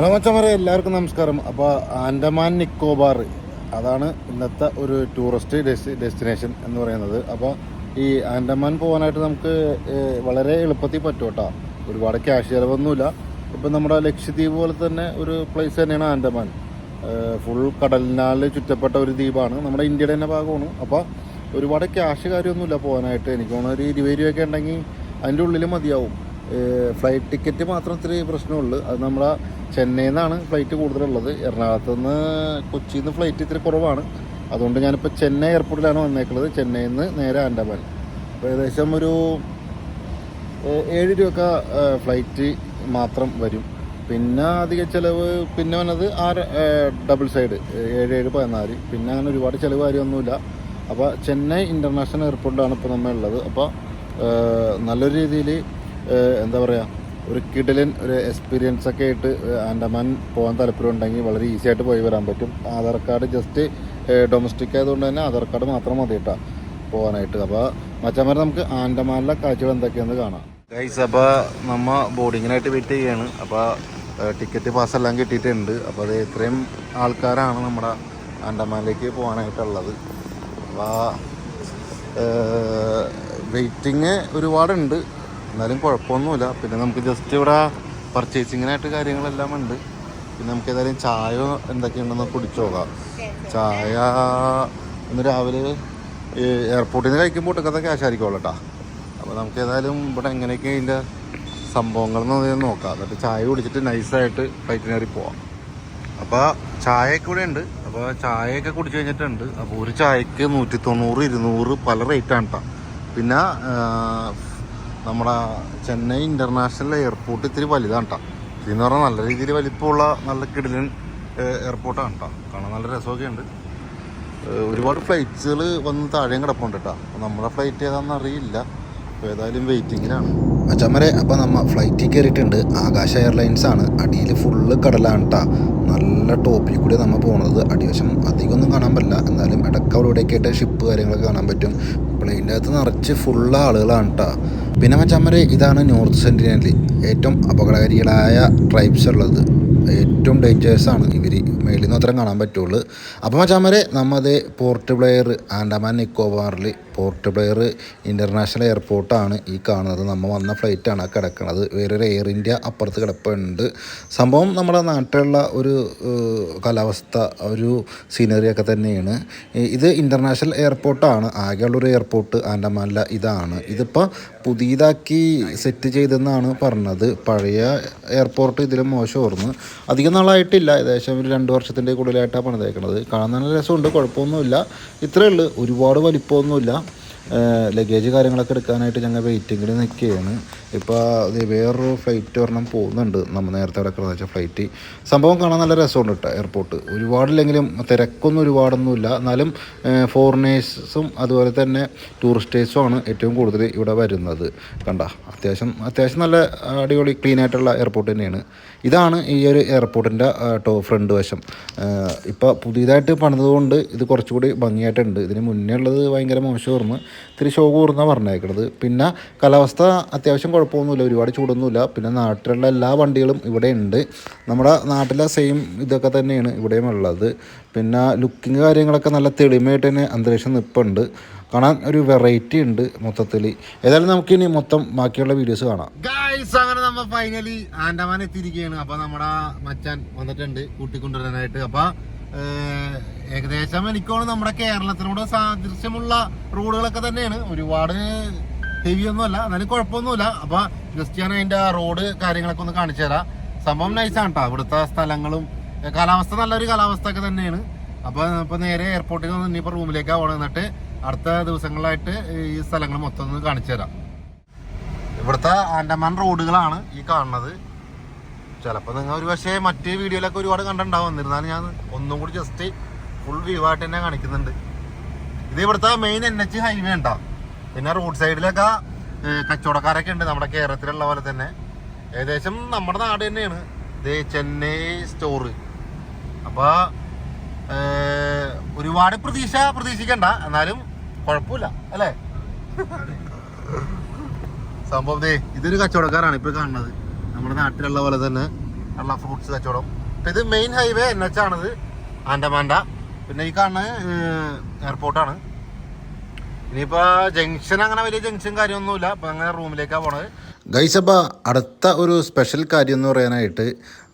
Hello മച്ചമാരെ എല്ലാവർക്കും നമസ്കാരം. അപ്പോൾ ആൻഡമാൻ നിക്കോബാർ അതാണ് ഇന്നത്തെ ഒരു ടൂറിസ്റ്റ് ഡെസ്റ്റി ഡെസ്റ്റിനേഷൻ എന്ന് പറയുന്നത്. അപ്പോൾ ഈ ആൻഡമാൻ പോകാനായിട്ട് നമുക്ക് വളരെ എളുപ്പത്തിൽ പറ്റും കേട്ടോ. ഒരുപാട് ക്യാഷ് ചിലവൊന്നുമില്ല. ഇപ്പം നമ്മുടെ ലക്ഷദ്വീപ് പോലെ തന്നെ ഒരു പ്ലേസ് തന്നെയാണ് ആൻഡമാൻ. ഫുൾ കടലിനാൽ ചുറ്റപ്പെട്ട ഒരു ദ്വീപാണ്. നമ്മുടെ ഇന്ത്യയുടെ തന്നെ ഭാഗമാണ്. അപ്പോൾ ഒരുപാട് ക്യാഷ് കാര്യമൊന്നുമില്ല പോകാനായിട്ട് എനിക്ക് തോന്നുന്നു ഒരു ഇരുപത് രൂപയൊക്കെ ഉണ്ടെങ്കിൽ അതിന്റെ ഉള്ളിൽ മതിയാവും. ഫ്ലൈറ്റ് ടിക്കറ്റ് മാത്രം ഇത്തിരി പ്രശ്നമുള്ളൂ. അത് നമ്മുടെ ചെന്നൈയിൽ നിന്നാണ് ഫ്ലൈറ്റ് കൂടുതലുള്ളത്. എറണാകുളത്ത് നിന്ന് കൊച്ചിയിൽ നിന്ന് ഫ്ലൈറ്റ് ഇത്തിരി കുറവാണ്. അതുകൊണ്ട് ഞാനിപ്പോൾ ചെന്നൈ എയർപോർട്ടിലാണ് വന്നേക്കുന്നത് ചെന്നൈയിൽ നിന്ന് നേരെ ആൻഡമാൻ. അപ്പോൾ ഏകദേശം ഒരു ഏഴ് രൂപയൊക്കെ ഫ്ലൈറ്റ് മാത്രം വരും. പിന്നെ അധിക ചിലവ് പിന്നെ വന്നത് ആറ് ഡബിൾ സൈഡ് ഏഴ് ഏഴ് പതിനാല്. പിന്നെ അങ്ങനെ ഒരുപാട് ചിലവ് കാര്യമൊന്നുമില്ല. അപ്പോൾ ചെന്നൈ ഇന്റർനാഷണൽ എയർപോർട്ടിലാണ് ഇപ്പോൾ നമ്മൾ ഉള്ളത് അപ്പോൾ നല്ലൊരു രീതിയിൽ എന്താ പറയുക ഒരു കിടലിൻ ഒരു എക്സ്പീരിയൻസ് ഒക്കെ ആയിട്ട് ആൻഡമാൻ പോകാൻ താല്പര്യം ഉണ്ടെങ്കിൽ വളരെ ഈസി ആയിട്ട് പോയി വരാൻ പറ്റും. ആധാർ കാർഡ് ജസ്റ്റ് ഡൊമസ്റ്റിക് ആയതുകൊണ്ട് തന്നെ ആധാർ കാർഡ് മാത്രം മതി കേട്ടോ പോകാനായിട്ട് അപ്പോൾ മച്ചന്മാരെ നമുക്ക് ആൻഡമാനിലെ കാഴ്ചകൾ എന്തൊക്കെയാണെന്ന് കാണാം. ഗൈസ് അപ്പോൾ നമ്മ ബോർഡിങ്ങിനായിട്ട് വെയിറ്റ് ചെയ്യാണ്. അപ്പോൾ ടിക്കറ്റ് പാസ് എല്ലാം കിട്ടിയിട്ടുണ്ട്. അപ്പോൾ അത് ഇത്രയും ആൾക്കാരാണ് നമ്മുടെ ആൻഡമാനിലേക്ക് പോകാനായിട്ടുള്ളത് അപ്പോൾ വെയിറ്റിങ് ഒരുപാടുണ്ട്. എന്നാലും കുഴപ്പമൊന്നുമില്ല. പിന്നെ നമുക്ക് ജസ്റ്റ് ഇവിടെ പർച്ചേസിങ്ങിനായിട്ട് കാര്യങ്ങളെല്ലാം ഉണ്ട്. പിന്നെ നമുക്ക് ഏതായാലും ചായ എന്തൊക്കെയുണ്ടെന്ന് കുടിച്ചു നോക്കാം. ചായ ഇന്ന് രാവിലെ എയർപോർട്ടിൽ നിന്ന് കഴിക്കുമ്പോൾ ഒട്ടുക്കത്തെ ക്യാഷ് ആയിരിക്കുമല്ലോ കേട്ടോ. അപ്പോൾ നമുക്ക് ഏതായാലും ഇവിടെ എങ്ങനെയൊക്കെ ഇതിന്റെ സംഭവങ്ങളെന്ന് നോക്കാം. എന്നിട്ട് ചായ കുടിച്ചിട്ട് നൈസായിട്ട് ഫ്ലൈറ്റിന് കയറി പോവാം. അപ്പോൾ ചായയൊക്കെ ഇവിടെ ഉണ്ട്. അപ്പോൾ ചായയൊക്കെ കുടിച്ചു കഴിഞ്ഞിട്ടുണ്ട്. അപ്പോൾ ഒരു ചായക്ക് നൂറ്റി തൊണ്ണൂറ് ഇരുന്നൂറ് പല റേറ്റാണ് കേട്ടോ പിന്നെ നമ്മുടെ ചെന്നൈ ഇന്റർനാഷണൽ എയർപോർട്ട് ഇത്തിരി വലുതാണ് കേട്ടോ ഇതെന്ന് പറഞ്ഞാൽ നല്ല രീതിയിൽ വലിപ്പമുള്ള നല്ല കിടിലൻ എയർപോർട്ടാണ് കേട്ടോ കാണാൻ നല്ല രസമൊക്കെ ഉണ്ട് ഒരുപാട് ഫ്ലൈറ്റ്സുകൾ വന്ന് താഴെയും കിടപ്പുണ്ട് കേട്ടോ അപ്പോൾ നമ്മുടെ ഫ്ലൈറ്റ് ഏതാണെന്ന് അറിയില്ല. അപ്പോൾ ഏതായാലും വെയിറ്റിങ്ങിലാണ്. അച്ചമ്മരെ അപ്പോൾ നമ്മൾ ഫ്ലൈറ്റിൽ കയറിയിട്ടുണ്ട്. ആകാശ എയർലൈൻസ് ആണ്. അടിയിൽ ഫുള്ള് കടലാണ് കേട്ടോ നല്ല ടോപ്പിൽ കൂടി നമ്മൾ പോണത്. അടിവശം അധികമൊന്നും കാണാൻ പറ്റില്ല. എന്നാലും ഇടയ്ക്ക് ഇവിടെയൊക്കെ ആയിട്ട് ഷിപ്പ് കാര്യങ്ങളൊക്കെ കാണാൻ പറ്റും. പ്ലെയിന്റെ അകത്ത് നിറച്ച് ഫുള്ള് ആളുകളാണ് കേട്ടോ പിന്നെ മച്ചമ്മരെ ഇതാണ് നോർത്ത് സെന്റിനലി ഏറ്റവും അപകടകാരികളായ ട്രൈബ്സ് ഉള്ളത്. ഏറ്റവും ഡേഞ്ചേഴ്സ് ആണ്. ഇവർ മേളിൽ നിന്ന് അത്രയും കാണാൻ പറ്റുള്ളൂ. അപ്പോൾ മച്ചാമരെ നമ്മത് പോർട്ട് ബ്ലെയർ ആൻഡമാൻ നിക്കോബാറിൽ പോർട്ട് ബ്ലെയർ ഇന്റർനാഷണൽ എയർപോർട്ടാണ് ഈ കാണുന്നത്. നമ്മൾ വന്ന ഫ്ലൈറ്റാണ് കിടക്കുന്നത് വേറൊരു എയർ ഇന്ത്യ അപ്പുറത്ത് കിടപ്പുണ്ട്. സംഭവം നമ്മുടെ നാട്ടിലുള്ള ഒരു കാലാവസ്ഥ ഒരു സീനറി ഒക്കെ തന്നെയാണ്. ഇത് ഇന്റർനാഷണൽ എയർപോർട്ടാണ്. ആകെയുള്ളൊരു എയർപോർട്ട് ആൻഡമാനിലെ ഇതാണ്. ഇതിപ്പോൾ പുതിയതാക്കി സെറ്റ് ചെയ്തെന്നാണ് പറഞ്ഞത്. പഴയ എയർപോർട്ട് ഇതിലും മോശമായിരുന്നു. അധികം നാളായിട്ടില്ല. ഏകദേശം ഒരു രണ്ട് വർഷത്തിന്റെ കൂടുതലായിട്ടാണ് പണിതേക്കുന്നത് കാണാൻ നല്ല രസമുണ്ട്. കുഴപ്പമൊന്നുമില്ല. ഇത്രയേ ഉള്ളൂ. ഒരുപാട് വലിപ്പമൊന്നുമില്ല. ലഗേജ് കാര്യങ്ങളൊക്കെ എടുക്കാനായിട്ട് ഞങ്ങൾ വെയിറ്റിങ്ങിൽ നിൽക്കുകയാണ്. ഇപ്പോൾ അത് വേറൊരു ഫ്ലൈറ്റ് ഒരെണ്ണം പോകുന്നുണ്ട്. നമ്മൾ നേരത്തെ കിടക്കുന്ന വെച്ചാൽ ഫ്ലൈറ്റ് സംഭവം കാണാൻ നല്ല രസമുണ്ട് കേട്ടോ എയർപോർട്ട് ഒരുപാടില്ലെങ്കിലും തിരക്കൊന്നും ഒരുപാടൊന്നുമില്ല. എന്നാലും ഫോറിനേഴ്സും അതുപോലെ തന്നെ ടൂറിസ്റ്റേഴ്സും ആണ് ഏറ്റവും കൂടുതൽ ഇവിടെ വരുന്നത്. കണ്ട അത്യാവശ്യം അത്യാവശ്യം നല്ല അടിപൊളി ക്ലീൻ ആയിട്ടുള്ള എയർപോർട്ട് തന്നെയാണ്. ഇതാണ് ഈ ഒരു എയർപോർട്ടിന്റെ ടോ ഫ്രണ്ട് വശം. ഇപ്പോൾ പുതിയതായിട്ട് പണിതുകൊണ്ട് ഇത് കുറച്ചുകൂടി ഭംഗിയായിട്ടുണ്ട്. ഇതിന് മുന്നേ ഉള്ളത് ഭയങ്കര മോശമായിരുന്നു. ഇത്തിരി ഷോ കൂർന്നാണ് പറഞ്ഞേക്കണത്. പിന്നെ കാലാവസ്ഥ അത്യാവശ്യം കുഴപ്പമൊന്നുമില്ല. ഒരുപാട് ചൂടൊന്നുമില്ല. പിന്നെ നാട്ടിലുള്ള എല്ലാ വണ്ടികളും ഇവിടെ ഉണ്ട്. നമ്മുടെ നാട്ടിലെ സെയിം ഇതൊക്കെ തന്നെയാണ് ഇവിടെയും ഉള്ളത്. പിന്നെ ലുക്കിങ് കാര്യങ്ങളൊക്കെ നല്ല തെളിമയായിട്ട് തന്നെ അന്തരീക്ഷം നിൽപ്പുണ്ട് കാണാൻ ഒരു വെറൈറ്റി ഉണ്ട് മൊത്തത്തിൽ ഏതായാലും നമുക്ക് ഇനി മൊത്തം ബാക്കിയുള്ള വീഡിയോസ് കാണാം. അങ്ങനെ നമ്മൾ ഫൈനലി ആൻഡമാൻ എത്തിയിരിക്കുകയാണ്. അപ്പോൾ നമ്മുടെ മച്ചാൻ വന്നിട്ടുണ്ട് കൂട്ടിക്കൊണ്ടുവരാനായിട്ട്. അപ്പോൾ ഏകദേശം എനിക്കോണ് നമ്മുടെ കേരളത്തിനോട് സാദൃശ്യമുള്ള റോഡുകളൊക്കെ തന്നെയാണ്. ഒരുപാട് ഹെവി ഒന്നും അല്ല എന്നാലും കുഴപ്പമൊന്നുമില്ല. അപ്പൊ ജസ്റ്റ് ഞാൻ അതിന്റെ റോഡ് കാര്യങ്ങളൊക്കെ ഒന്ന് കാണിച്ചു തരാം സംഭവം നൈസാണ് കേട്ടോ ഇവിടുത്തെ സ്ഥലങ്ങളും കാലാവസ്ഥ നല്ലൊരു കാലാവസ്ഥ ഒക്കെ തന്നെയാണ്. അപ്പൊ ഇപ്പൊ നേരെ എയർപോർട്ടിൽ നിന്ന് ഇനിയിപ്പോ റൂമിലേക്ക് പോകണം എന്നിട്ട് അടുത്ത ദിവസങ്ങളായിട്ട് ഈ സ്ഥലങ്ങൾ മൊത്തം ഒന്ന് കാണിച്ചു തരാം. ഇവിടുത്തെ ആൻഡമാൻ റോഡുകളാണ് ഈ കാണുന്നത്. ചിലപ്പോൾ നിങ്ങൾ ഒരു പക്ഷേ മറ്റേ വീഡിയോയിലൊക്കെ ഒരുപാട് കണ്ടിട്ടുണ്ടാവും. എന്നിരുന്നാലും ഞാൻ ഒന്നും കൂടി ജസ്റ്റ് ഫുൾ വ്യൂ ആയിട്ട് തന്നെ കാണിക്കുന്നുണ്ട്. ഇത് ഇവിടുത്തെ മെയിൻ എൻ എച്ച് ഹൈവേ ഉണ്ടാ? പിന്നെ റോഡ് സൈഡിലൊക്കെ കച്ചവടക്കാരൊക്കെ ഉണ്ട് നമ്മുടെ കേരളത്തിലുള്ള പോലെ തന്നെ. ഏകദേശം നമ്മുടെ നാട് തന്നെയാണ്. ഇത് ചെന്നൈ സ്റ്റോറ് അപ്പോൾ ഒരുപാട് പ്രതീക്ഷ പ്രതീക്ഷിക്കണ്ട. എന്നാലും കുഴപ്പമില്ല അല്ലേ? സംഭവം ദേ ഇതൊരു കച്ചവടക്കാരാണ് ഇപ്പൊ കാണുന്നത്. നമ്മുടെ നാട്ടിലുള്ള പോലെ തന്നെ ഉള്ള ഫ്രൂട്ട്സ് കച്ചവടം. ഇത് മെയിൻ ഹൈവേ എൻ എച്ച് ആണിത്. ആൻഡമാൻഡ. പിന്നെ ഈ കാണുന്ന എയർപോർട്ടാണ് ഇനിയിപ്പോൾ ജംഗ്ഷൻ അങ്ങനെ വലിയ ജംഗ്ഷൻ കാര്യമൊന്നുമില്ല. അപ്പം അങ്ങനെ റൂമിലേക്കാണ് പോണത്. ഗൈസപ്പ അടുത്ത ഒരു സ്പെഷ്യൽ കാര്യം എന്ന് പറയാനായിട്ട്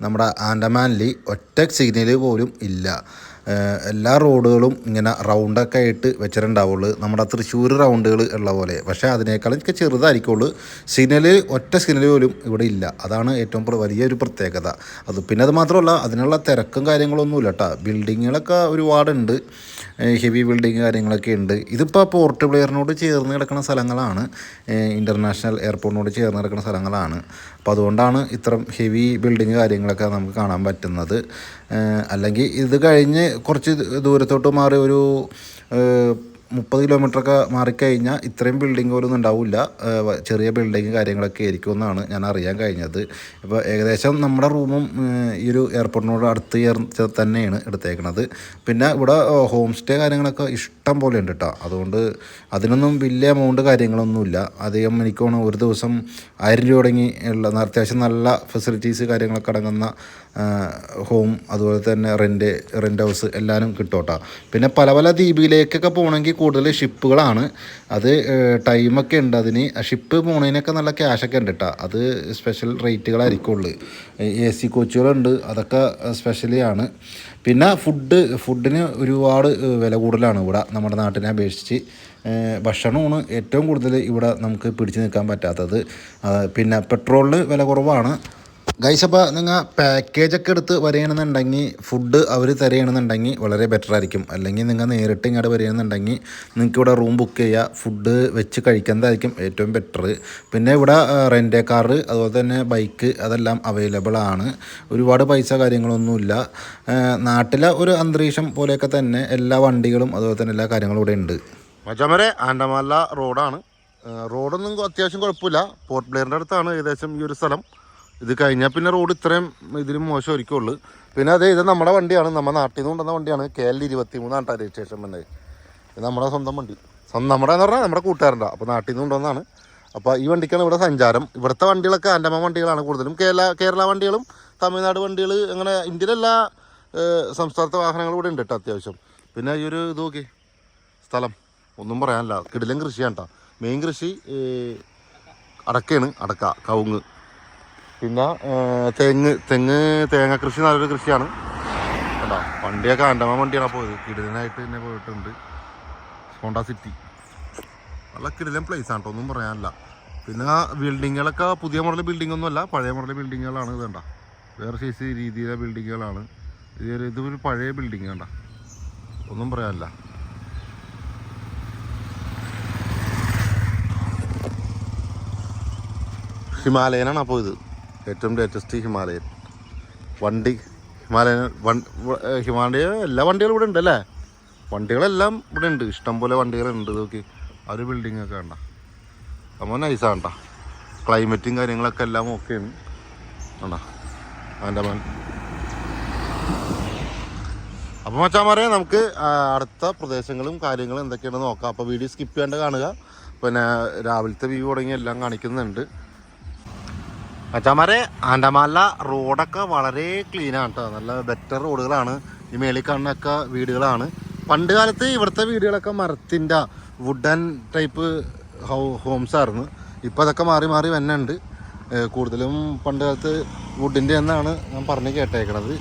നമ്മുടെ ആൻഡമാനിൽ ഒറ്റ സിഗ്നൽ പോലും ഇല്ല. എല്ലാ റോഡുകളും ഇങ്ങനെ റൗണ്ടൊക്കെ ആയിട്ട് വെച്ചിട്ടുണ്ടാവുള്ളൂ. നമ്മുടെ തൃശ്ശൂർ റൗണ്ടുകൾ ഉള്ള പോലെ. പക്ഷേ അതിനേക്കാളും ഒക്കെ ചെറുതായിരിക്കുള്ളൂ. സിഗ്നൽ ഒറ്റ സിഗ്നൽ പോലും ഇവിടെ ഇല്ല. അതാണ് ഏറ്റവും വലിയൊരു പ്രത്യേകത. അത് പിന്നെ അത് മാത്രമല്ല അതിനുള്ള തിരക്കും കാര്യങ്ങളൊന്നുമില്ല കേട്ടോ. ബിൽഡിങ്ങുകളൊക്കെ ഒരുപാടുണ്ട്. ഹെവി ബിൽഡിങ് കാര്യങ്ങളൊക്കെ ഉണ്ട്. ഇതിപ്പോൾ പോർട്ട് പ്ലെയറിനോട് ചേർന്ന് കിടക്കുന്ന സ്ഥലങ്ങളാണ്. ഇന്റർനാഷണൽ എയർപോർട്ടിനോട് ചേർന്ന് കിടക്കുന്ന സ്ഥലങ്ങളാണ്. അപ്പോൾ അതുകൊണ്ടാണ് ഇത്രയും ഹെവി ബിൽഡിങ് കാര്യങ്ങളൊക്കെ നമുക്ക് കാണാൻ പറ്റുന്നത്. അല്ലെങ്കിൽ ഇത് കഴിഞ്ഞ് കുറച്ച് ദൂരത്തോട്ട് മാറി ഒരു മുപ്പത് കിലോമീറ്ററൊക്കെ മാറിക്കഴിഞ്ഞാൽ ഇത്രയും ബിൽഡിംഗ് ഒന്നും ഉണ്ടാവില്ല. ചെറിയ ബിൽഡിങ് കാര്യങ്ങളൊക്കെ ആയിരിക്കും എന്നാണ് ഞാൻ അറിയാൻ കഴിഞ്ഞത്. ഇപ്പോൾ ഏകദേശം നമ്മുടെ റൂമും ഈ ഒരു എയർപോർട്ടിനോട് അടുത്ത് തന്നെയാണ് എടുത്തേക്കണത്. പിന്നെ ഇവിടെ ഹോം സ്റ്റേ കാര്യങ്ങളൊക്കെ ഇഷ്ടം പോലെ ഉണ്ട് കേട്ടോ അതുകൊണ്ട് അതിനൊന്നും വലിയ എമൗണ്ട് കാര്യങ്ങളൊന്നുമില്ല. അധികം എനിക്ക് തോന്നുന്നു ഒരു ദിവസം ആയിരം രൂപ തുടങ്ങി ഉള്ള അത്യാവശ്യം നല്ല ഫെസിലിറ്റീസ് കാര്യങ്ങളൊക്കെ അടങ്ങുന്ന ഹോം അതുപോലെ തന്നെ റെന്റ് റെന്റ് ഹൗസ് എല്ലാവരും കിട്ടും കേട്ടോ പിന്നെ പല പല ദ്വീപിലേക്കൊക്കെ പോകണമെങ്കിൽ കൂടുതൽ ഷിപ്പുകളാണ്. അത് ടൈമൊക്കെ ഉണ്ട് അതിന്. ഷിപ്പ് പോണതിനൊക്കെ നല്ല ക്യാഷൊക്കെ ഉണ്ട് കേട്ടോ അത് സ്പെഷ്യൽ റേറ്റുകളായിരിക്കും ഉള്ളു എ സി കോച്ചുകളുണ്ട് അതൊക്കെ സ്പെഷ്യലി ആണ്. പിന്നെ ഫുഡ് ഫുഡിന് ഒരുപാട് വില കൂടുതലാണ് ഇവിടെ നമ്മുടെ നാട്ടിനെ അപേക്ഷിച്ച്. ഭക്ഷണമാണ് ഏറ്റവും കൂടുതൽ ഇവിടെ നമുക്ക് പിടിച്ചു നിൽക്കാൻ പറ്റാത്തത്. പിന്നെ പെട്രോളിന് വില കുറവാണ്. ഗൈസ് അപ്പോൾ നിങ്ങൾ പാക്കേജൊക്കെ എടുത്ത് വരികയാണെന്നുണ്ടെങ്കിൽ ഫുഡ് അവർ തരികയാണെന്നുണ്ടെങ്കിൽ വളരെ ബെറ്റർ ആയിരിക്കും. അല്ലെങ്കിൽ നിങ്ങൾ നേരിട്ട് ഇങ്ങോട്ട് വരികയാണെന്നുണ്ടെങ്കിൽ നിങ്ങൾക്ക് ഇവിടെ റൂം ബുക്ക് ചെയ്യുക ഫുഡ് വെച്ച് കഴിക്കുന്നതായിരിക്കും ഏറ്റവും ബെറ്റർ പിന്നെ ഇവിടെ റെന്റ് കാർ അതുപോലെ തന്നെ ബൈക്ക് അതെല്ലാം അവൈലബിൾ ആണ്. ഒരുപാട് പൈസ കാര്യങ്ങളൊന്നുമില്ല. നാട്ടിലെ ഒരു അന്തരീക്ഷം പോലെയൊക്കെ തന്നെ എല്ലാ വണ്ടികളും അതുപോലെ തന്നെ എല്ലാ കാര്യങ്ങളും ഇവിടെ ഉണ്ട്. മജമരെ ആൻഡമാല റോഡാണ് റോഡൊന്നും അത്യാവശ്യം കുഴപ്പമില്ല. പോർട്ട് ബ്ലെയറിന്റെ അടുത്താണ് ഏകദേശം ഈ ഒരു സ്ഥലം. ഇത് കഴിഞ്ഞാൽ പിന്നെ റോഡ് ഇത്രയും ഇതിലും മോശമായിരിക്കുള്ളൂ പിന്നെ അതെ ഇത് നമ്മുടെ വണ്ടിയാണ്. നമ്മുടെ നാട്ടിൽ നിന്ന് കൊണ്ടുവന്ന വണ്ടിയാണ്. കെ എൽ ഇരുപത്തി മൂന്നാണ് രജിസ്ട്രേഷൻ വന്നത്. ഇത് നമ്മുടെ സ്വന്തം വണ്ടി. സ്വന്തം നമ്മുടെ എന്ന് പറഞ്ഞാൽ നമ്മുടെ കൂട്ടുകാരന്റെ. അപ്പോൾ നാട്ടിൽ നിന്ന് കൊണ്ടുവന്നതാണ്. അപ്പോൾ ഈ വണ്ടിക്കാണ് ഇവിടെ സഞ്ചാരം. ഇവിടുത്തെ വണ്ടികളൊക്കെ ആൻഡമാൻ വണ്ടികളാണ് കൂടുതലും. കേരള കേരള വണ്ടികളും തമിഴ്നാട് വണ്ടികൾ അങ്ങനെ ഇന്ത്യയിലെല്ലാ സംസ്ഥാനത്തെ വാഹനങ്ങളും ഇവിടെ ഉണ്ട് കേട്ടോ അത്യാവശ്യം. പിന്നെ ഈ ഒരു ഇത് നോക്കി സ്ഥലം. ഒന്നും പറയാനില്ല. കിടിലൻ കൃഷിയാണ് കേട്ടോ. മെയിൻ കൃഷി അടക്കയാണ്. അടക്ക കവുങ്ങ്. പിന്നെ തെങ്ങ് തെങ്ങ് തേങ്ങ കൃഷി നല്ലൊരു കൃഷിയാണ്. കേട്ടോ വണ്ടിയൊക്കെ ആൻഡമാൻ വണ്ടിയാണ് പോയത്. കിടിലനായിട്ട് തന്നെ പോയിട്ടുണ്ട്. Honda City. നല്ല കിടിലൻ പ്ലേസ് ആണ് കേട്ടോ ഒന്നും പറയാനില്ല. പിന്നെ ബിൽഡിങ്ങുകളൊക്കെ പുതിയ മോഡൽ ബിൽഡിംഗ് ഒന്നുമല്ല പഴയ മോഡൽ ബിൽഡിങ്ങുകളാണ് ഇത് കണ്ട? വേറെ സൈസ് രീതിയിലെ ബിൽഡിങ്ങുകളാണ്. ഇത് ഇതൊരു പഴയ ബിൽഡിംഗ് കണ്ട? ഒന്നും പറയാനില്ല. ഹിമാലയനാണ് അപ്പോൾ ഇത് ഏറ്റവും ലേറ്റസ്റ്റ് ഹിമാലയൻ. വണ്ടി ഹിമാലയൻ വൺ ഹിമാലയ എല്ലാ വണ്ടികളും ഇവിടെ ഉണ്ട് അല്ലേ? വണ്ടികളെല്ലാം ഇവിടെ ഉണ്ട്. ഇഷ്ടംപോലെ വണ്ടികളുണ്ട് നോക്കി. ആ ഒരു ബിൽഡിംഗ് ഒക്കെ വേണ്ട നമ്മൾ നൈസാണ് കേട്ടോ ക്ലൈമറ്റും കാര്യങ്ങളൊക്കെ എല്ലാം ഓക്കെയാണ് വേണ്ട അവന്റെ മൻ അപ്പോൾ മച്ചാമാരെ നമുക്ക് അടുത്ത പ്രദേശങ്ങളും കാര്യങ്ങളും എന്തൊക്കെയാണെന്ന് നോക്കാം. അപ്പോൾ വീഡിയോ സ്കിപ്പ് ചെയ്യേണ്ട കാണുക. പിന്നെ രാവിലത്തെ വ്യൂ തുടങ്ങി എല്ലാം കാണിക്കുന്നുണ്ട്. മച്ചാമാരെ ആൻഡമാനിലെ റോഡൊക്കെ വളരെ ക്ലീനാണ് കേട്ടോ നല്ല ബെറ്റർ റോഡുകളാണ്. ഈ മേളിൽ കാണുന്നൊക്കെ വീടുകളാണ്. പണ്ട് കാലത്ത് ഇവിടുത്തെ വീടുകളൊക്കെ മരത്തിന്റെ വുഡൻ ടൈപ്പ് ഹൗ ഹോംസ് ആയിരുന്നു. ഇപ്പോൾ അതൊക്കെ മാറി മാറി വന്നുണ്ട് കൂടുതലും പണ്ട് കാലത്ത് വുഡിന്റെ എന്നാണ് ഞാൻ പറഞ്ഞ് കേട്ടേക്കണത്.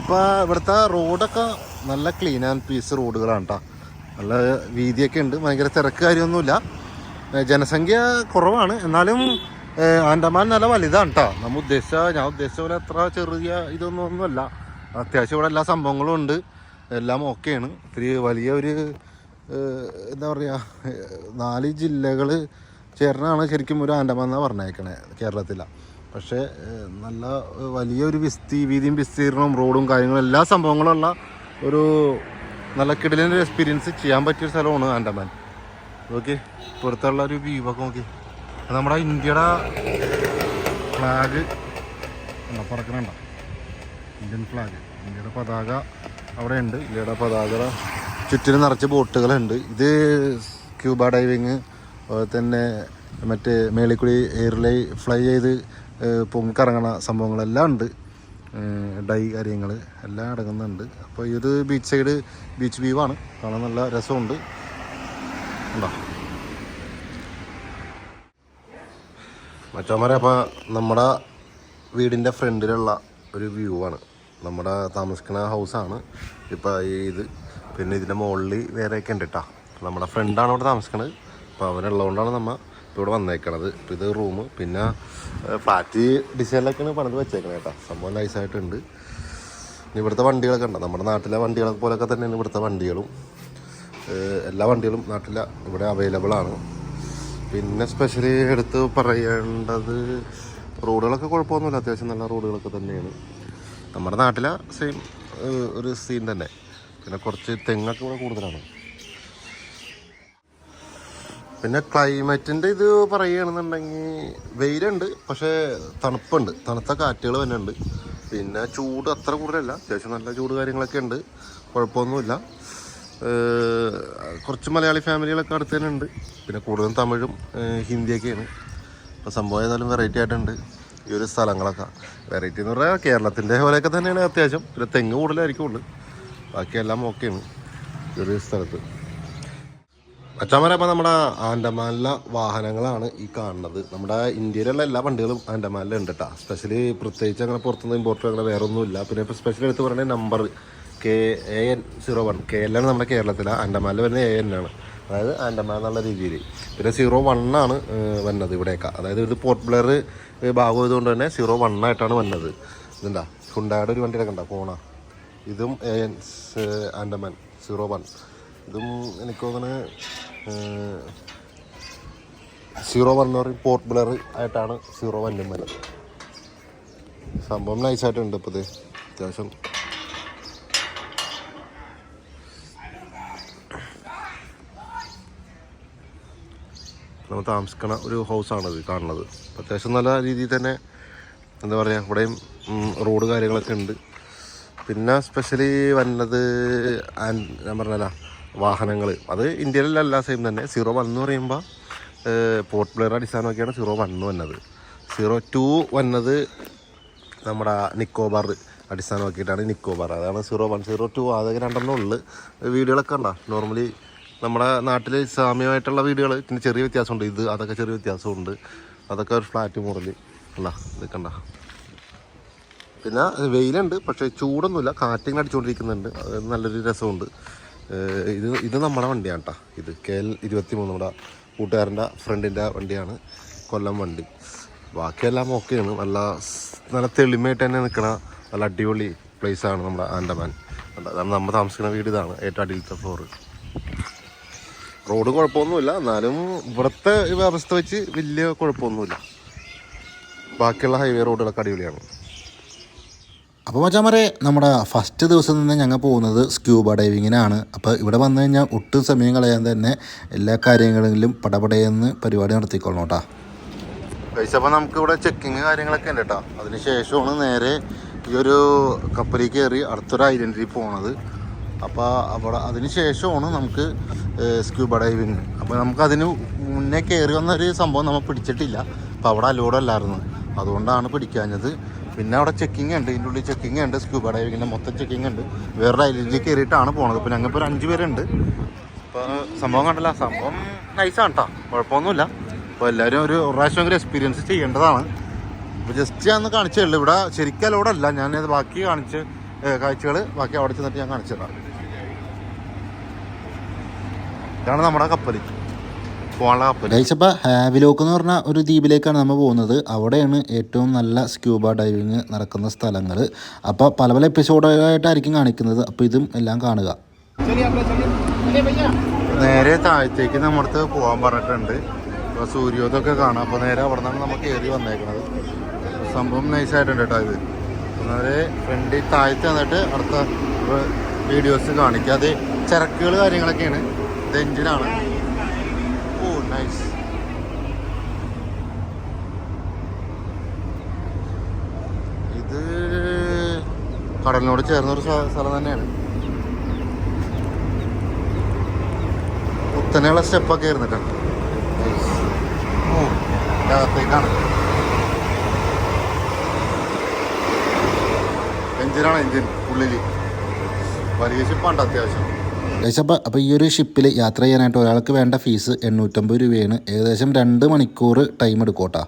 ഇപ്പോൾ ഇവിടുത്തെ റോഡൊക്കെ നല്ല ക്ലീൻ ആൻഡ് പീസ് റോഡുകളാണ് കേട്ടോ നല്ല വീതിയൊക്കെ ഉണ്ട്. ഭയങ്കര തിരക്ക് കാര്യമൊന്നുമില്ല. ജനസംഖ്യ കുറവാണ്. എന്നാലും ആൻഡമാൻ നല്ല വലുതാണ് കേട്ടോ നമ്മൾ ഉദ്ദേശിച്ച ഞാൻ ഉദ്ദേശിച്ച പോലെ അത്ര ചെറിയ ഇതൊന്നും ഒന്നുമല്ല അത്യാവശ്യം ഇവിടെ എല്ലാ സംഭവങ്ങളും ഉണ്ട്. എല്ലാം ഓക്കെയാണ് ഇത്തിരി വലിയ ഒരു എന്താ പറയുക നാല് ജില്ലകൾ ചേർന്നാണ് ശരിക്കും ഒരു ആൻഡമാൻ എന്നാണ് പറഞ്ഞേക്കണേ കേരളത്തിലാണ് പക്ഷേ നല്ല വലിയൊരു വിസ്തി വീതിയും വിസ്തീർണവും റോഡും കാര്യങ്ങളും എല്ലാ സംഭവങ്ങളുള്ള ഒരു നല്ല കിടലിന്റെ എക്സ്പീരിയൻസ് ചെയ്യാൻ പറ്റിയ സ്ഥലമാണ് ആൻഡമാൻ. ഓക്കെ പുറത്തുള്ള ഒരു വ്യൂ ഒക്കെ നോക്കി. നമ്മുടെ ഇന്ത്യയുടെ ഫ്ലാഗ് പറക്കണണ്ട ഇന്ത്യൻ ഫ്ലാഗ് ഇന്ത്യയുടെ പതാക അവിടെ ഉണ്ട് ഇന്ത്യയുടെ പതാക ചുറ്റിനും നിറച്ച് ബോട്ടുകളുണ്ട്. ഇത് ക്യൂബ ഡൈവിങ് അതുപോലെ തന്നെ മറ്റേ മേളിക്കുടി എയർലൈ ഫ്ലൈ ചെയ്ത് പൊങ്ങിക്കറങ്ങണ സംഭവങ്ങളെല്ലാം ഉണ്ട്. ഡൈ കാര്യങ്ങൾ എല്ലാം അടങ്ങുന്നുണ്ട്. അപ്പോൾ ഇത് ബീച്ച് സൈഡ് ബീച്ച് വ്യൂ ആണ്. കാണാൻ നല്ല രസമുണ്ട്. ഉണ്ടോ മറ്റന്മാരെ അപ്പോൾ നമ്മുടെ വീടിന്റെ ഫ്രണ്ടിലുള്ള ഒരു വ്യൂ ആണ്. നമ്മുടെ താമസിക്കുന്ന ഹൗസാണ് ഇപ്പോൾ ഇത്. പിന്നെ ഇതിന്റെ മുകളിൽ വേറെയൊക്കെ ഉണ്ട് കേട്ടോ നമ്മുടെ ഫ്രണ്ടാണ് ഇവിടെ താമസിക്കുന്നത് അപ്പോൾ അവനുള്ളതുകൊണ്ടാണ് നമ്മൾ ഇവിടെ വന്നേക്കണത്. ഇപ്പോൾ ഇത് റൂം പിന്നെ ഫ്ലാറ്റ് ഡിസൈനിലൊക്കെയാണ് പണിത് വെച്ചേക്കണത് കേട്ടോ സംഭവം നൈസായിട്ടുണ്ട് ഇവിടുത്തെ വണ്ടികളൊക്കെ ഉണ്ട്. നമ്മുടെ നാട്ടിലെ വണ്ടികളെ പോലൊക്കെ തന്നെയാണ് ഇവിടുത്തെ വണ്ടികളും. എല്ലാ വണ്ടികളും നാട്ടിലെ ഇവിടെ അവൈലബിൾ ആണ്. പിന്നെ സ്പെഷ്യലി എടുത്ത് പറയേണ്ടത് റോഡുകളൊക്കെ കുഴപ്പമൊന്നുമില്ല. അത്യാവശ്യം നല്ല റോഡുകളൊക്കെ തന്നെയാണ്. നമ്മുടെ നാട്ടിലെ സെയിം ഒരു സീൻ തന്നെ. പിന്നെ കുറച്ച് തെങ്ങൊക്കെ ഇവിടെ കൂടുതലാണ്. പിന്നെ ക്ലൈമറ്റിന്റെ ഇത് പറയുകയാണെന്നുണ്ടെങ്കിൽ വെയിലുണ്ട് പക്ഷേ തണുപ്പുണ്ട്. തണുത്ത കാറ്റുകൾ തന്നെ ഉണ്ട് പിന്നെ ചൂട് അത്ര കൂടുതലല്ല. അത്യാവശ്യം നല്ല ചൂട് കാര്യങ്ങളൊക്കെ ഉണ്ട്. കുഴപ്പമൊന്നുമില്ല. കുറച്ച് മലയാളി ഫാമിലികളൊക്കെ അടുത്ത് തന്നെ ഉണ്ട്. പിന്നെ കൂടുതലും തമിഴും ഹിന്ദിയൊക്കെയാണ്. അപ്പോൾ സംഭവം ഏതായാലും വെറൈറ്റി ആയിട്ടുണ്ട്. ഈ ഒരു സ്ഥലങ്ങളൊക്കെ. വെറൈറ്റി എന്ന് പറഞ്ഞാൽ കേരളത്തിന്റെ പോലെയൊക്കെ തന്നെയാണ് അത്യാവശ്യം. പിന്നെ തെങ്ങ് കൂടുതലായിരിക്കും ഉള്ളു. ബാക്കിയെല്ലാം ഓക്കെയാണ് ഈ ഒരു സ്ഥലത്ത്. അച്ഛന്മാരപ്പോൾ നമ്മുടെ ആൻഡമാനിലെ വാഹനങ്ങളാണ് ഈ കാണുന്നത്. നമ്മുടെ ഇന്ത്യയിലുള്ള എല്ലാ വണ്ടികളും ആൻഡമാനിലുണ്ട് കേട്ടോ സ്പെഷ്യലി പ്രത്യേകിച്ച് അങ്ങനെ പുറത്തുനിന്ന് ഇമ്പോർട്ട് അങ്ങനെ വേറെ ഒന്നുമില്ല പിന്നെ ഇപ്പോൾ സ്പെഷ്യൽ എടുത്ത് പറയുന്നത് number K A N zero one. K L ആണ് നമ്മുടെ കേരളത്തിലെ ആൻഡമാനിൽ വരുന്ന എ എൻ ആണ്. അതായത് ആൻഡമാൻ എന്നുള്ള രീതിയിൽ പിന്നെ സീറോ വൺ ആണ് വന്നത് ഇവിടെയൊക്കെ. അതായത് ഇത് പോർട്ട് ബ്ലെയർ ഭാഗമായതുകൊണ്ട് തന്നെ സീറോ വൺ ആയിട്ടാണ് വന്നത്. ഇതെന്താ? ഹുണ്ടായുടെ ഒരു വണ്ടിയുടെ കണ്ട? കോണ ഇതും A N Andaman zero one. ഇതും എനിക്ക് തോന്നുന്നത് സീറോ വൺ എന്ന് പറയും പോർട്ട് ബ്ലർ ആയിട്ടാണ് സീറോ വണ്ണും വരുന്നത് സംഭവം നൈസായിട്ടുണ്ട് ഇപ്പോൾ ഇത് അത്യാവശ്യം നമ്മൾ താമസിക്കണ ഒരു ഹൗസാണത് കാണുന്നത്. അത്യാവശ്യം നല്ല രീതിയിൽ തന്നെ എന്താ പറയുക ഇവിടെയും റോഡ് കാര്യങ്ങളൊക്കെ ഉണ്ട്. പിന്നെ സ്പെഷ്യലി വന്നത് ഞാൻ പറഞ്ഞല്ല വാഹനങ്ങൾ. അത് ഇന്ത്യയിലല്ല സെയിം തന്നെ. സീറോ വൺ എന്ന് പറയുമ്പോൾ പോർട്ട് ബ്ലെയർ അടിസ്ഥാനമൊക്കെയാണ് സീറോ വൺ വന്നത്. സീറോ ടു വന്നത് നമ്മുടെ നിക്കോബാർ അടിസ്ഥാനമാക്കിയിട്ടാണ് നിക്കോബാർ. അതാണ് സീറോ വൺ സീറോ ടു അതൊക്കെ രണ്ടെണ്ണം ഉള്ളു. വീഡിയോകളൊക്കെ ഉണ്ടോ നോർമലി നമ്മുടെ നാട്ടിൽ സാമ്യമായിട്ടുള്ള വീടുകൾ പിന്നെ ചെറിയ വ്യത്യാസമുണ്ട്. ഇത് അതൊക്കെ ചെറിയ വ്യത്യാസമുണ്ട്. അതൊക്കെ ഒരു ഫ്ലാറ്റ് മോഡൽ അല്ല നിൽക്കണ്ട പിന്നെ വെയിലുണ്ട് പക്ഷേ ചൂടൊന്നുമില്ല. കാറ്റിങ്ങനെ അടിച്ചുകൊണ്ടിരിക്കുന്നുണ്ട് അത് നല്ലൊരു രസമുണ്ട്. ഇത് ഇത് നമ്മുടെ വണ്ടിയാണ് കേട്ടോ ഇത് കെ എൽ ഇരുപത്തി മൂന്ന് നമ്മുടെ കൂട്ടുകാരന്റെ ഫ്രണ്ടിന്റെ വണ്ടിയാണ്. കൊല്ലം വണ്ടി. ബാക്കിയെല്ലാം ഓക്കെയാണ്. നല്ല നല്ല തെളിമയായിട്ട് തന്നെ നിൽക്കുന്ന നല്ല അടിപൊളി പ്ലേസാണ് നമ്മുടെ ആൻഡമാൻ. നമ്മൾ താമസിക്കുന്ന വീട് ഇതാണ്. ഏറ്റവും അടിയിലത്തെ ഫ്ലോറ് റോഡ് കുഴപ്പമൊന്നുമില്ല. എന്നാലും ഇവിടുത്തെ അവസ്ഥ വെച്ച് വലിയ കുഴപ്പമൊന്നുമില്ല. ബാക്കിയുള്ള ഹൈവേ റോഡുകളൊക്കെ അടിപൊളിയാണ്. അപ്പോൾ മച്ചാമറെ നമ്മുടെ ഫസ്റ്റ് ദിവസം തന്നെ ഞങ്ങൾ പോകുന്നത് സ്ക്യൂബ ഡൈവിങ്ങിനാണ് അപ്പോൾ ഇവിടെ വന്നു കഴിഞ്ഞാൽ ഒട്ടും സമയം കളയാൻ തന്നെ എല്ലാ കാര്യങ്ങളിലും പടപടയെന്ന് പരിപാടി നടത്തിക്കൊള്ളണം കേട്ടോ. അപ്പോൾ നമുക്ക് ഇവിടെ ചെക്കിങ് കാര്യങ്ങളൊക്കെ ഉണ്ട് കേട്ടോ. അതിന് ശേഷമാണ് നേരെ ഈ ഒരു കപ്പലിൽ കയറി അടുത്തൊരു ഐലൻഡിൽ പോണത്. അപ്പോൾ അവിടെ അതിന് ശേഷമാണ് നമുക്ക് സ്ക്യൂബ ഡൈവിങ് അപ്പോൾ നമുക്ക് അതിന് മുന്നേ കയറി വന്നൊരു സംഭവം നമ്മൾ പിടിച്ചിട്ടില്ല. അപ്പോൾ അവിടെ അലോഡ് അല്ലായിരുന്നു. അതുകൊണ്ടാണ് പിടിക്കാഞ്ഞത്. പിന്നെ അവിടെ ചെക്കിംഗ് ഉണ്ട്. ഇതിന്റെ ഉള്ളിൽ ചെക്കിങ് ഉണ്ട്. സ്ക്യൂബ ഡൈവിങ്ങിന്റെ മൊത്തം ചെക്കിംഗ് ഉണ്ട്. വേറെ ഐലൻഡിൽ കയറിയിട്ടാണ് പോണത്. ഇപ്പോൾ ഞങ്ങളിപ്പോൾ ഒരു അഞ്ച് പേരുണ്ട്. അപ്പോൾ സംഭവം കണ്ടല്ല. സംഭവം നൈസാണ് കേട്ടോ കുഴപ്പമൊന്നുമില്ല. അപ്പോൾ എല്ലാവരും ഒരു പ്രാവശ്യം പ്രാവശ്യമെങ്കിലും എക്സ്പീരിയൻസ് ചെയ്യേണ്ടതാണ്. അപ്പോൾ ജസ്റ്റ് ഞാൻ ഒന്ന് കാണിച്ചേ ഉള്ളൂ. ഇവിടെ ശരിക്കും അലോഡല്ല ഞാനത് ബാക്കി കാണിച്ച് കാഴ്ചകൾ ബാക്കി അവിടെ ചെന്നിട്ട് ഞാൻ കാണിച്ചു തരാം. ഇതാണ് നമ്മുടെ കപ്പൽ പോകാനുള്ള കപ്പൽ ഹാവിലോക്ക് എന്ന് പറഞ്ഞ ഒരു ദ്വീപിലേക്കാണ് നമ്മൾ പോകുന്നത്. അവിടെയാണ് ഏറ്റവും നല്ല സ്ക്യൂബ ഡൈവിങ് നടക്കുന്ന സ്ഥലങ്ങൾ. അപ്പോൾ പല പല എപ്പിസോഡായിട്ടായിരിക്കും കാണിക്കുന്നത്. അപ്പോൾ ഇതും എല്ലാം കാണുക. നേരെ താഴത്തേക്ക് നമ്മുടെ പോകാൻ പറഞ്ഞിട്ടുണ്ട്. അപ്പോൾ സൂര്യോദയമൊക്കെ കാണാം. അപ്പോൾ നേരെ അവിടെ നിന്നാണ് നമ്മൾ കയറി വന്നേക്കുന്നത് സംഭവം നൈസായിട്ടുണ്ട് കേട്ടോ ഇത്. നേരെ ഫ്രണ്ടിൽ താഴ്ത്തി വന്നിട്ട് അടുത്ത വീഡിയോസ് കാണിക്കുക അത് ചരക്കുകൾ കാര്യങ്ങളൊക്കെയാണ്. ഇത് എഞ്ചിനാണ് ഓ നൈസ് ഇത് കടലിനോട് ചേർന്നൊരു സ്ഥ- സ്ഥലം തന്നെയാണ്. കുത്തനെയുള്ള സ്റ്റെപ്പൊക്കെ ആയിരുന്നു ഇതിന്റെ അകത്തേക്കാണ് എഞ്ചിനാണ് എഞ്ചിൻ ഉള്ളിൽ വലിയ ഷിപ്പാണ്ട് അത്യാവശ്യം. അപ്പോൾ അപ്പോൾ ഈ ഒരു ഷിപ്പിൽ യാത്ര ചെയ്യാനായിട്ട് ഒരാൾക്ക് വേണ്ട ഫീസ് എണ്ണൂറ്റമ്പത് രൂപയാണ്. ഏകദേശം രണ്ട് മണിക്കൂർ ടൈം എടുക്കോട്ടാ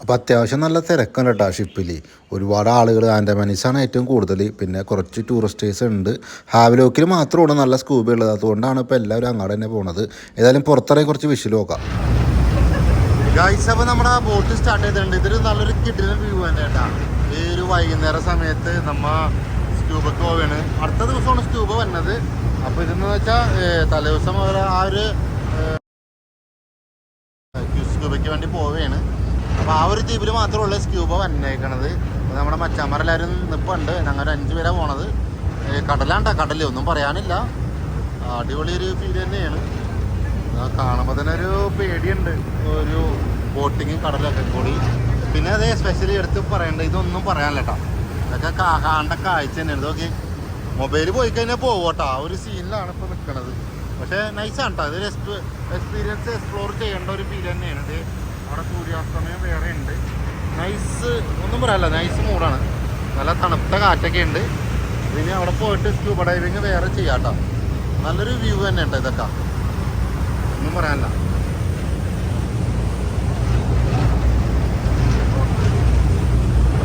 അപ്പോൾ അത്യാവശ്യം നല്ല തിരക്കുണ്ട് കേട്ടോ ഷിപ്പിൽ ഒരുപാട് ആളുകൾ ആൻഡമാനീസാണ് ഏറ്റവും കൂടുതൽ പിന്നെ കുറച്ച് ടൂറിസ്റ്റേഴ്സ് ഉണ്ട്. ഹാവിലോക്കിൽ മാത്രമാണ് നല്ല സ്കൂബ ഉള്ളത്. അതുകൊണ്ടാണ് ഇപ്പോൾ എല്ലാവരും അങ്ങോട്ട് തന്നെ പോണത്. ഏതായാലും പുറത്തിറങ്ങി കുറച്ച് വിഷു നോക്കാം. ഗൈസ് അപ്പോൾ നമ്മുടെ ബോട്ട് സ്റ്റാർട്ട് ചെയ്തിട്ടുണ്ട്. ഇതൊരു നല്ലൊരു കിഡിലും വ്യൂ തന്നെ കേട്ടാ. ഈ ഒരു വൈകുന്നേര സമയത്ത് നമ്മ സ്ക്യൂബക്ക് പോവുകയാണ് അടുത്ത ദിവസമാണ് സ്ക്യൂബ വന്നത്. അപ്പോൾ ഇതെന്ന് വെച്ചാൽ തലേദിവസം അവർ ആ ഒരു സ്ക്യൂബയ്ക്ക് വേണ്ടി പോവുകയാണ് അപ്പോൾ ആ ഒരു ദ്വീപിൽ മാത്രമുള്ള സ്ക്യൂബ വന്നേക്കണത്. നമ്മുടെ മച്ചാമാരെല്ലാവരും നിൽപ്പുണ്ട് ഞങ്ങൾ അഞ്ച് പേരാണ് പോണത്. കടലാണ്ടാ കടൽ. ഒന്നും പറയാനില്ല. അടിപൊളി ഒരു ഫീൽ തന്നെയാണ്. കാണുമ്പോൾ തന്നെ ഒരു പേടിയുണ്ട്. ഒരു ബോട്ടിങ്ങും കടലൊക്കെ കൂടി. പിന്നെ അതേ സ്പെഷ്യലി എടുത്ത് പറയേണ്ടത് ഇതൊന്നും പറയാനില്ല കേട്ടോ ഇതൊക്കെ കാണ്ട കാഴ്ച തന്നെയാണ്. ഇതൊക്കെ മൊബൈൽ പോയി കഴിഞ്ഞാൽ പോവട്ടോ. ആ ഒരു സീനിലാണ് ഇപ്പോൾ നിൽക്കുന്നത് പക്ഷേ നൈസാണ് കേട്ടോ അതൊരു ഇതൊരു എക്സ്പീരിയൻസ് എക്സ്പ്ലോർ ചെയ്യേണ്ട ഒരു ഫീൽ തന്നെയാണ്. ഇത് അവിടെ സൂര്യാസ്തമയം വേറെ ഉണ്ട്. നൈസ് ഒന്നും പറയാല്ല നൈസ് മൂടാണ് നല്ല തണുത്ത കാറ്റൊക്കെ ഉണ്ട്. പിന്നെ അവിടെ പോയിട്ട് സ്ക്യൂബ ഡൈവിങ് വേറെ ചെയ്യാം കേട്ടോ നല്ലൊരു വ്യൂ തന്നെ ഉണ്ട് ഇതൊക്കെ. ഒന്നും പറയാനല്ല.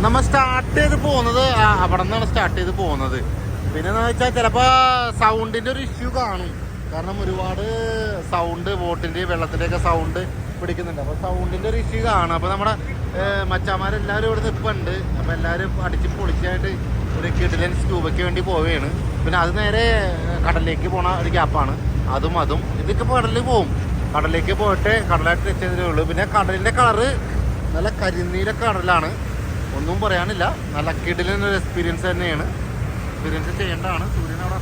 നമ്മൾ സ്റ്റാർട്ട് ചെയ്ത് പോകുന്നത് അവിടെ നിന്നാണ് സ്റ്റാർട്ട് ചെയ്ത് പോകുന്നത്. പിന്നെ വെച്ചാൽ ചിലപ്പോൾ സൗണ്ടിന്റെ ഒരു ഇഷ്യൂ കാണും. കാരണം ഒരുപാട് സൗണ്ട് ബോട്ടിന്റെ വെള്ളത്തിന്റെയൊക്കെ സൗണ്ട് പിടിക്കുന്നുണ്ട്. അപ്പോൾ സൗണ്ടിന്റെ ഒരു ഇഷ്യൂ കാണും. അപ്പോൾ നമ്മുടെ മച്ചാമാരെല്ലാവരും ഇവിടെ നിൽപ്പുണ്ട് അപ്പോൾ എല്ലാവരും അടിച്ച് പൊളിച്ചായിട്ട് ഒരു കിടിലൻ സ്ക്യൂബയ്ക്ക് വേണ്ടി പോവുകയാണ് പിന്നെ അത് നേരെ കടലിലേക്ക് പോണ ഒരു ഗ്യാപ്പാണ് അതും അതും. ഇതൊക്കെ കടലിൽ പോവും. കടലിലേക്ക് പോയിട്ട് കടലായിട്ട് ചെയ്തേ ഉള്ളൂ. പിന്നെ കടലിന്റെ കളറ് നല്ല കരിനീല കടലാണ് ഒന്നും പറയാനില്ല. നല്ല കിടിലൻ ഒരു എക്സ്പീരിയൻസ് തന്നെയാണ്. എക്സ്പീരിയൻസ് ചെയ്യേണ്ടതാണ്. സൂര്യൻ അവിടെ.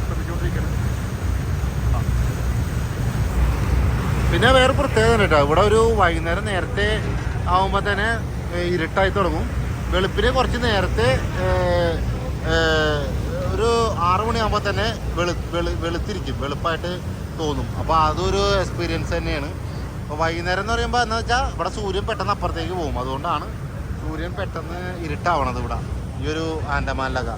പിന്നെ വേറെ പ്രത്യേകത കേട്ടോ. ഇവിടെ ഒരു വൈകുന്നേരം നേരത്തെ ആകുമ്പോൾ തന്നെ ഇരുട്ടായി തുടങ്ങും. വെളുപ്പിന് കുറച്ച് നേരത്തെ ഒരു ആറു മണിയാകുമ്പോൾ തന്നെ വെളു വെളു വെളുത്തിരിക്കും. വെളുപ്പായിട്ട് തോന്നും. അപ്പോൾ അതൊരു എക്സ്പീരിയൻസ് തന്നെയാണ്. അപ്പോൾ വൈകുന്നേരം എന്ന് പറയുമ്പോൾ എന്താ വെച്ചാൽ ഇവിടെ സൂര്യൻ പെട്ടെന്ന് അപ്പുറത്തേക്ക് പോകും. അതുകൊണ്ടാണ് സൂര്യൻ പെട്ടെന്ന് ഇരുട്ടാവണത് ഇവിടെ. ഈ ഒരു ആൻഡമാനിലൊക്കെ.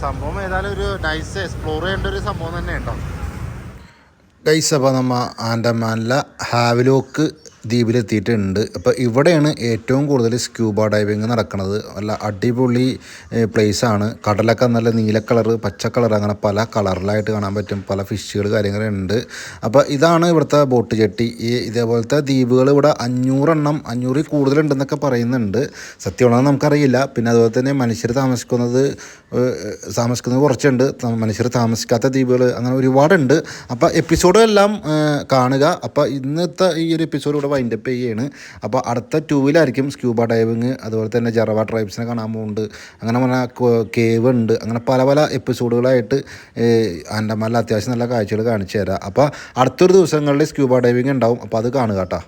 സംഭവം ഏതായാലും ഒരു നൈസ് എക്സ്പ്ലോർ ചെയ്യേണ്ട ഒരു സംഭവം തന്നെ ഉണ്ടോ? ഗൈസ് അപ്പോൾ നമ്മൾ ആൻഡമാനിലെ ഹാവിലോക്ക് ദ്വീപിലെത്തിയിട്ടുണ്ട്. അപ്പോൾ ഇവിടെയാണ് ഏറ്റവും കൂടുതൽ സ്ക്യൂബ ഡൈവിങ് നടക്കുന്നത്. നല്ല അടിപൊളി പ്ലേസാണ്. കടലൊക്കെ നല്ല നീല കളറ് പച്ച കളർ അങ്ങനെ പല കളറിലായിട്ട് കാണാൻ പറ്റും. പല ഫിഷുകൾ കാര്യങ്ങളുണ്ട് അപ്പോൾ ഇതാണ് ഇവിടുത്തെ ബോട്ട് ചെട്ടി ഈ ഇതേപോലത്തെ ദ്വീപുകൾ ഇവിടെ അഞ്ഞൂറെണ്ണം അഞ്ഞൂറിൽ കൂടുതലുണ്ടെന്നൊക്കെ പറയുന്നുണ്ട്. സത്യമാണെന്ന് നമുക്കറിയില്ല. പിന്നെ അതുപോലെ തന്നെ മനുഷ്യർ താമസിക്കുന്നത് താമസിക്കുന്നത് കുറച്ചുണ്ട്. മനുഷ്യർ താമസിക്കാത്ത ദ്വീപുകൾ അങ്ങനെ ഒരുപാടുണ്ട്. അപ്പോൾ എപ്പിസോഡെല്ലാം കാണുക. അപ്പോൾ ഇന്നത്തെ ഈ ഒരു എപ്പിസോഡ് ഇവിടെ വൈൻഡപ്പ് ചെയ്യുകയാണ് അപ്പോൾ അടുത്ത ടൂവിലായിരിക്കും സ്ക്യൂബ ഡൈവിങ് അതുപോലെ തന്നെ ജറവ ട്രൈബ്സിനെ കാണാൻ പോകുന്നുണ്ട് അങ്ങനെ പറഞ്ഞാൽ കേവ് ഉണ്ട്. അങ്ങനെ പല പല എപ്പിസോഡുകളായിട്ട് അൻഡമാനിൽ അത്യാവശ്യം നല്ല കാഴ്ചകൾ കാണിച്ചു തരാം. അപ്പോൾ അടുത്തൊരു ദിവസങ്ങളിൽ സ്ക്യൂബ ഡൈവിങ് ഉണ്ടാവും. അപ്പോൾ അത് കാണുക കേട്ടോ.